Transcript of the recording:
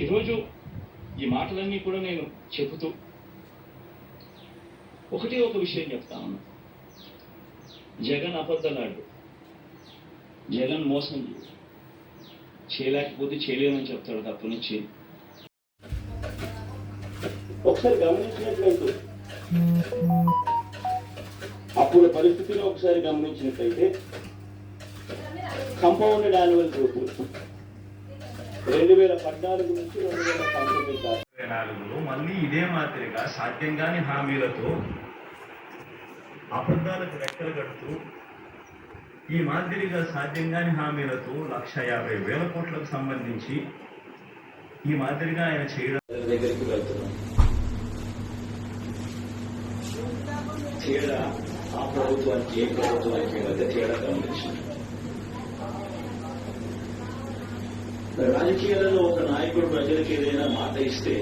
ఈరోజు ఈ మాటలన్నీ కూడా నేను చెబుతూ ఒకటి ఒక విషయం చెప్తా ఉన్నా. జగన్ అబద్ధలాడు. జగన్ మోసం చేయలేకపోతే చేయలేమని చెప్తాడు తప్ప నుంచి ఒకసారి గమనించినట్లయితే అప్పుడు పరిస్థితిని ఒకసారి గమనించినట్లయితే కంపౌండెడ్ యాన్యువల్ గ్రూప్ రెండు వేల పద్నాలుగు నుంచి రెండు వేల పంతొమ్మిది దాకా. నాలుగులో మళ్ళీ ఇదే మాదిరిగా సాధ్యం కాని హామీలతో అబద్ధాలకు రెక్కలు కడుతూ ఈ మాదిరిగా సాధ్యం కాని హామీలతో లక్ష యాభై వేల కోట్లకు సంబంధించి ఈ మాదిరిగా ఆయన చేయడం దగ్గరికి వెళ్తున్నాం. తేడా ఆ ప్రభుత్వానికి ఏ ప్రభుత్వానికి మధ్య తేడా గమనించింది రాజకీయాలలో ఒక నాయకుడు ప్రజలకు ఏదైనా మాట ఇస్తే